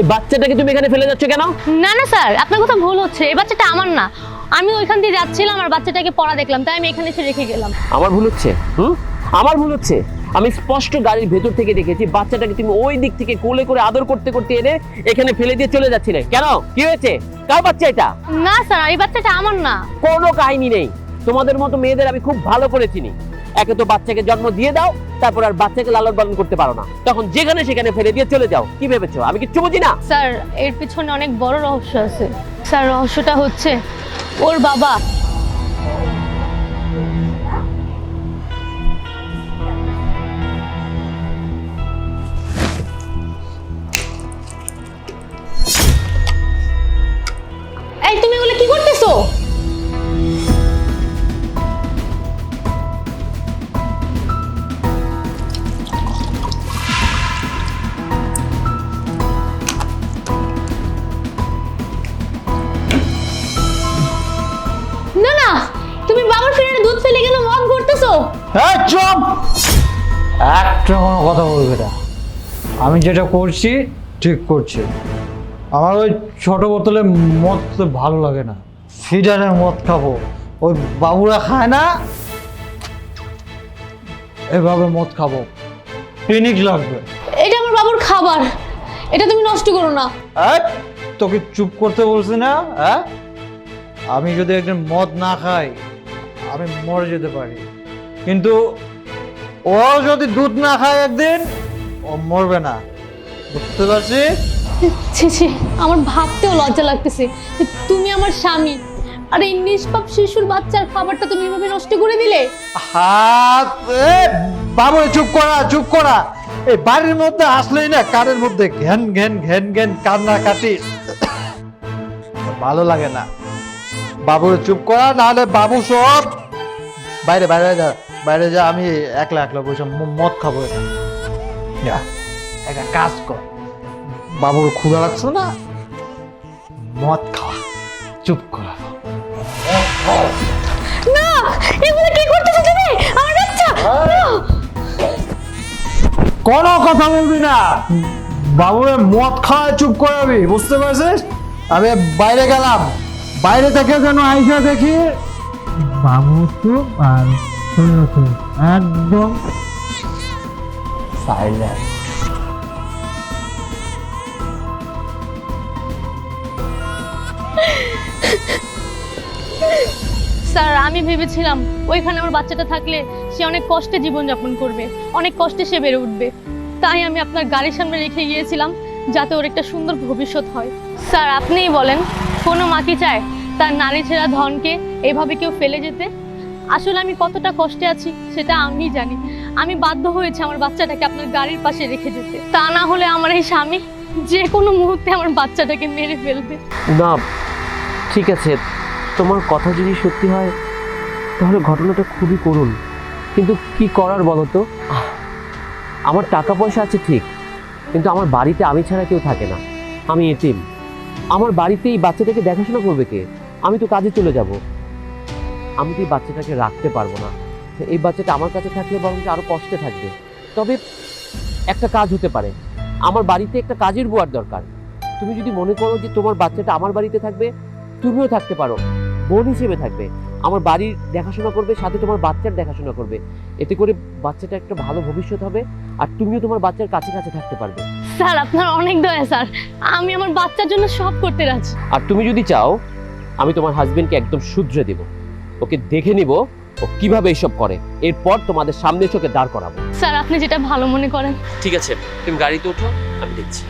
এই বাচ্চাটাকে তুমি এখানে ফেলে যাচ্ছ কেন? না না স্যার আপনার কথা ভুল হচ্ছে। এই বাচ্চাটা আমার না। আমি ওইখান দিয়ে যাচ্ছিলাম আর বাচ্চাটাকে পড়া দেখলাম তাই আমি এখানে এসে রেখে গেলাম। আমার ভুল হচ্ছে? হুম? আমার ভুল হচ্ছে? আমি স্পষ্ট গাড়ির ভেতর থেকে দেখেছি বাচ্চাটাকে তুমি ওই দিক থেকে কোলে করে আদর করতে করতে এনে এখানে ফেলে দিয়ে চলে যাচ্ছিলে। কেন? কি হয়েছে? কার বাচ্চা এটা? না স্যার এই বাচ্চাটা আমার না। কোনো কাহিনী নেই। তোমাদের মতো মেয়েদের আমি খুব ভালো করে চিনি। একে তো বাচ্চাকে জন্ম দিয়ে দাও, তারপর আর বাচ্চাকে লালন পালন করতে পারো না। তখন যেখানে সেখানে ফেলে দিয়ে চলে যাও। কি ভেবেছো? আমি কিচ্ছু বুঝি না? স্যার, এর পিছনে অনেক বড় রহস্য আছে। স্যার, রহস্যটা হচ্ছে ওর বাবা। তুমি এগুলো কি করতেছো? হ্যাঁ চুপ! একটা কোনো কথা বলবে না। আমি যেটা করছি ঠিক করছি। আমার ওই ছোট বোতলে মদ ভালো লাগে না। ফিডারের মদ খাব। ওই বাবুরা খায় না? এভাবে মদ খাব। পিনিক লাগবে। এটা আমার বাবুর খাবার। এটা তুমি নষ্ট করো না। তোকে চুপ করতে বলছি না হ্যাঁ? আমি যদি একদিন মদ না খাই আমি মরে যেতে পারি। কিন্তু ও যদি দুধ না খায় একদিন ও মরবে না। বুঝতে পারছিস ছি ছি আমার ভাবতেও লজ্জা লাগতেছে যে তুমি আমার স্বামী। আর এই নিষ্পাপ শিশুর বাচ্চার খাবারটা তুমি এভাবে নষ্ট করে দিলে? হাত এ বাবু চুপ করা চুপ করা। এই বাড়ির মধ্যে আসলেই না কানের মধ্যে ঘ্যান ঘ্যান ঘ্যান ঘ্যান কান্না কাটি। ভালো লাগে না। বাবু চুপ করা নাহলে বাবু সব বাইরে বাইরে যা বাইরে যা আমি একলা একলা বসে মদ খাব এখানে। যা। একটা কাজ কর। বাবুর ক্ষুধা লাগছে না? মদ খাওয়া। চুপ করা। না এগুলো কি করতেছো তুমি? আমার বাচ্চা! কোনো কথা বলবি না। বাবুরে মদ খাওয়ায় চুপ করাবি বুঝতে পারছিস? আমি বাইরে গেলাম। বাইরে থেকে যেন আইসা দেখি বাবু চুপ আর একদম। সাইলেন্ট স্যার আমি ভেবেছিলাম ওইখানে আমার বাচ্চাটা থাকলে সে অনেক কষ্টে জীবনযাপন করবে অনেক কষ্টে সে বেড়ে উঠবে। তাই আমি আপনার গাড়ির সামনে রেখে গিয়েছিলাম যাতে ওর একটা সুন্দর ভবিষ্যৎ হয়। স্যার আপনিই বলেন কোনো মা কি চায় তার নারী ছেঁড়া ধনকে এভাবে কেউ ফেলে যেতে? আসলে আমি কতটা কষ্টে আছি সেটা আমি জানি। আমি বাধ্য হয়েছি আমার বাচ্চাটাকে আপনার গাড়ির পাশে রেখে যেতে। তা না হলে আমার এই স্বামী যে কোনো মুহূর্তে আমার বাচ্চাটাকে মেরে ফেলবে। না, ঠিক আছে। তোমার কথা যদি সত্যি হয়, তাহলে ঘটনাটা খুবই করুণ। কিন্তু কি করার বলো তো? আমার টাকা পয়সা আছে ঠিক, কিন্তু আমার বাড়িতে আমি ছাড়া কেউ থাকে না। আমি এতিম। আমার বাড়িতে এই বাচ্চাটাকে দেখাশোনা করবে কে? আমি তো কাজে চলে যাব। আমি তো এই বাচ্চাটাকে রাখতে পারব না? এই বাচ্চাটা আমার কাছে থাকলে বরঞ্চ আরও কষ্টে থাকবে। তবে একটা কাজ হতে পারে। আমার বাড়িতে একটা কাজের বুয়ার দরকার। তুমি যদি মনে করো যে তোমার বাচ্চাটা আমার বাড়িতে থাকবে তুমিও থাকতে পারো। বোন হিসেবে থাকবে। আমার বাড়ির দেখাশোনা করবে সাথে তোমার বাচ্চার দেখাশোনা করবে। এতে করে বাচ্চাটা একটা ভালো ভবিষ্যৎ হবে আর তুমিও তোমার বাচ্চার কাছে কাছে থাকতে পারবে। স্যার আপনার অনেক দয়া স্যার। আমি আমার বাচ্চার জন্য সব করতে রাজি। আর তুমি যদি চাও আমি তোমার হাজবেন্ডকে একদম শুধরে দেব। ওকে দেখে নিব ও কীভাবে এসব করে। এরপর তোমাদের সামনে চোখে দাঁড় করাবো। স্যার আপনি যেটা ভালো মনে করেন। ঠিক আছে তুমি গাড়িতে উঠো আমি দেখছি।